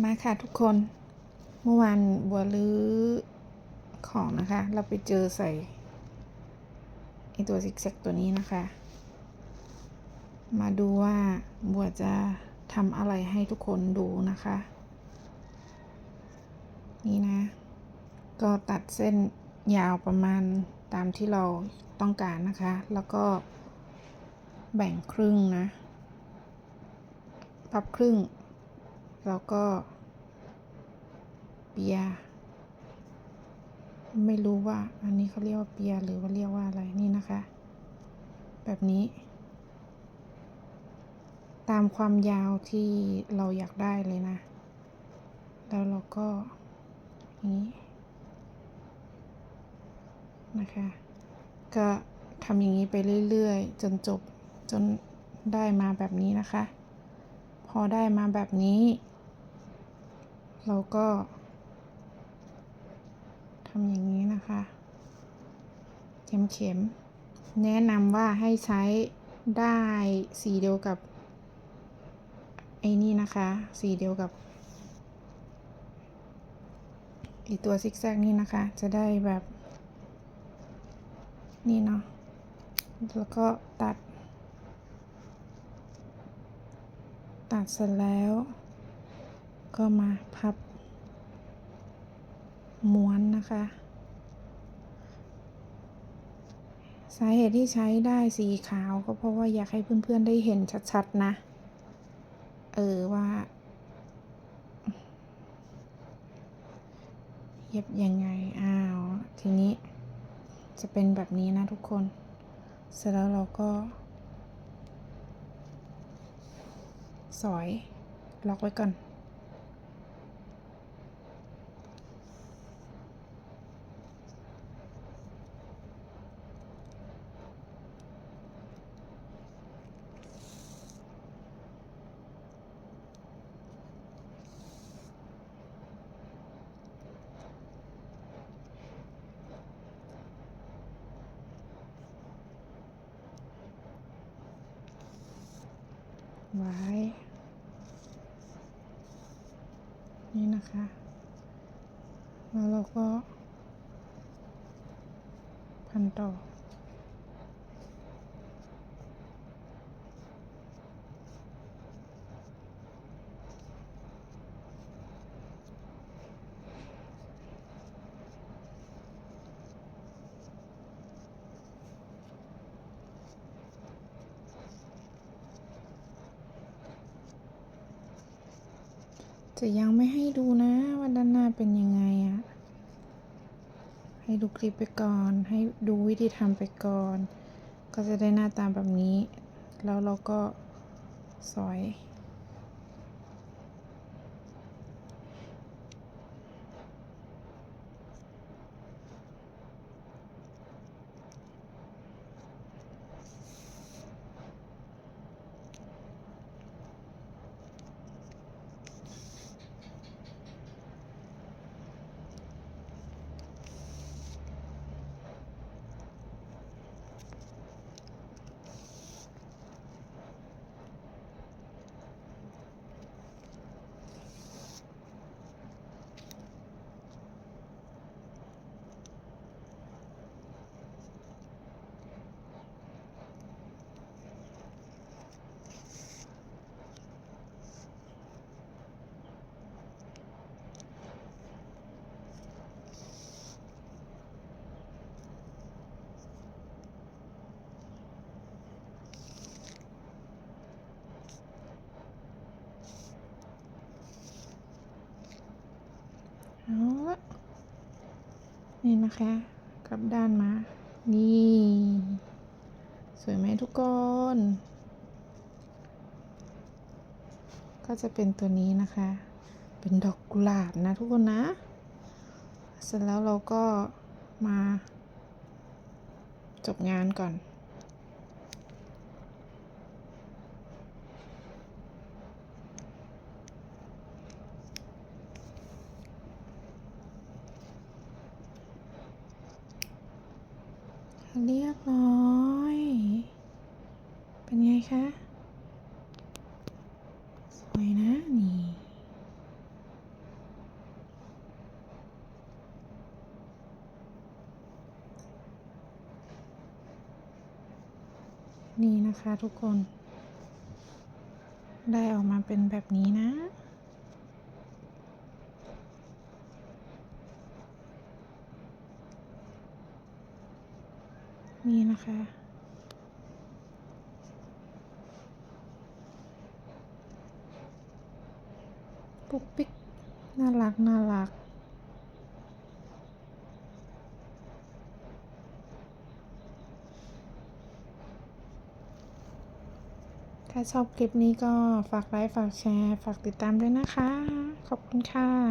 มาค่ะทุกคน เมื่อวานบัวลื้อของนะคะ เราไปเจอใส่ไอตัวซิกแซกตัวนี้นะคะ มาดูว่าบัวจะทำอะไรให้ทุกคนดูนะคะ นี่นะ ก็ตัดเส้นยาวประมาณตามที่เราต้องการนะคะ แล้วก็แบ่งครึ่งนะ พับครึ่ง แล้วก็เปีย ไม่รู้ว่าอันนี้เขาเรียกว่าเปียหรือว่าเรียกว่าอะไรนี่นะคะ แบบนี้ ตามความยาวที่เราอยากได้เลยนะ แล้วเราก็นี้นะคะ ก็ทำอย่างนี้ไปเรื่อยๆ จนจบจนได้มาแบบนี้นะคะ พอได้มาแบบนี้ เราก็ทำอย่างนี้นะคะ เข็มเข็ม แนะนำว่าให้ใช้ได้สีเดียวกับ ไอ้นี่นะคะ สีเดียวกับไอตัวซิกแซกนี่นะคะ จะได้แบบ นี่เนาะ แล้วก็ตัด ตัดเสร็จแล้ว ก็มาพับ ม้วนนะคะ สาเหตุที่ใช้ได้สีขาวก็เพราะว่าอยากให้เพื่อนๆได้เห็นชัดๆนะ เออว่าเย็บยังไง อ้าว ทีนี้จะเป็นแบบนี้นะทุกคน เสร็จแล้วเราก็ สอย ล็อกไว้ก่อน ไว้ นี่นะคะ แล้วเราก็พันต่อ จะยังไม่ให้ดูนะว่าด้านหน้าเป็นยังไงอะให้ดูคลิปไปก่อน ให้ดูวิธีทำไปก่อน ก็จะได้หน้าตาแบบนี้ แล้วเราก็สอย นี่นะคะกลับด้านมา นี่ สวยไหมทุกคน ก็จะเป็นตัวนี้นะคะ เป็นดอกกุหลาบนะทุกคนนะ เสร็จแล้วเราก็มาจบงานก่อน เรียบร้อย เป็นไงคะ สวยนะ นี่ นี่นะคะทุกคน ได้ออกมาเป็นแบบนี้นะ นี่นะคะ ปุ๊กปิ๊ก น่ารัก น่ารักถ้าชอบคลิปนี้ก็ฝากไลค์ ฝากแชร์ ฝากติดตามด้วยนะคะ ขอบคุณค่ะ